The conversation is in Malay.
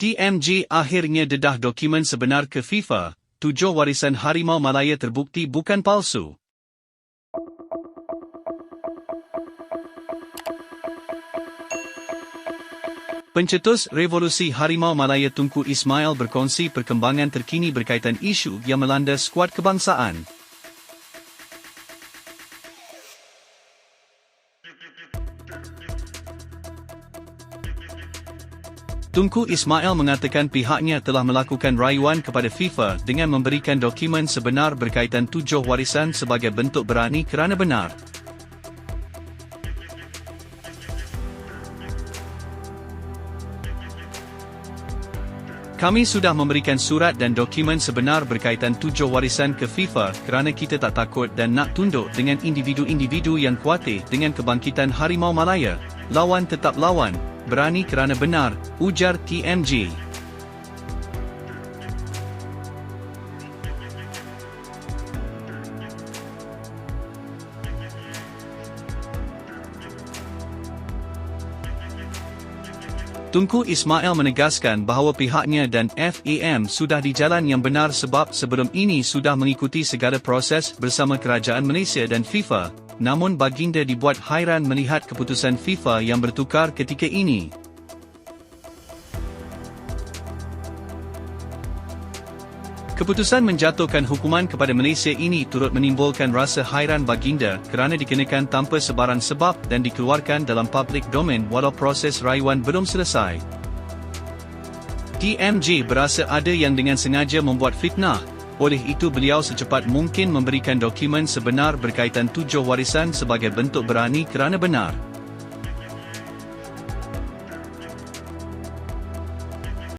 TMG akhirnya dedah dokumen sebenar ke FIFA, tujuh warisan Harimau Malaya terbukti bukan palsu. Pencetus Revolusi Harimau Malaya Tunku Ismail berkongsi perkembangan terkini berkaitan isu yang melanda skuad kebangsaan. Tunku Ismail mengatakan pihaknya telah melakukan rayuan kepada FIFA dengan memberikan dokumen sebenar berkaitan tujuh warisan sebagai bentuk berani kerana benar. Kami sudah memberikan surat dan dokumen sebenar berkaitan tujuh warisan ke FIFA kerana kita tak takut dan nak tunduk dengan individu-individu yang kuatir dengan kebangkitan Harimau Malaya. Lawan tetap lawan, berani kerana benar, ujar TMG. Tunku Ismail menegaskan bahawa pihaknya dan FAM sudah di jalan yang benar sebab sebelum ini sudah mengikuti segala proses bersama kerajaan Malaysia dan FIFA, namun baginda dibuat hairan melihat keputusan FIFA yang bertukar ketika ini. Keputusan menjatuhkan hukuman kepada Malaysia ini turut menimbulkan rasa hairan baginda kerana dikenakan tanpa sebarang sebab dan dikeluarkan dalam public domain walau proses rayuan belum selesai. TMJ berasa ada yang dengan sengaja membuat fitnah, oleh itu beliau secepat mungkin memberikan dokumen sebenar berkaitan tujuh warisan sebagai bentuk berani kerana benar.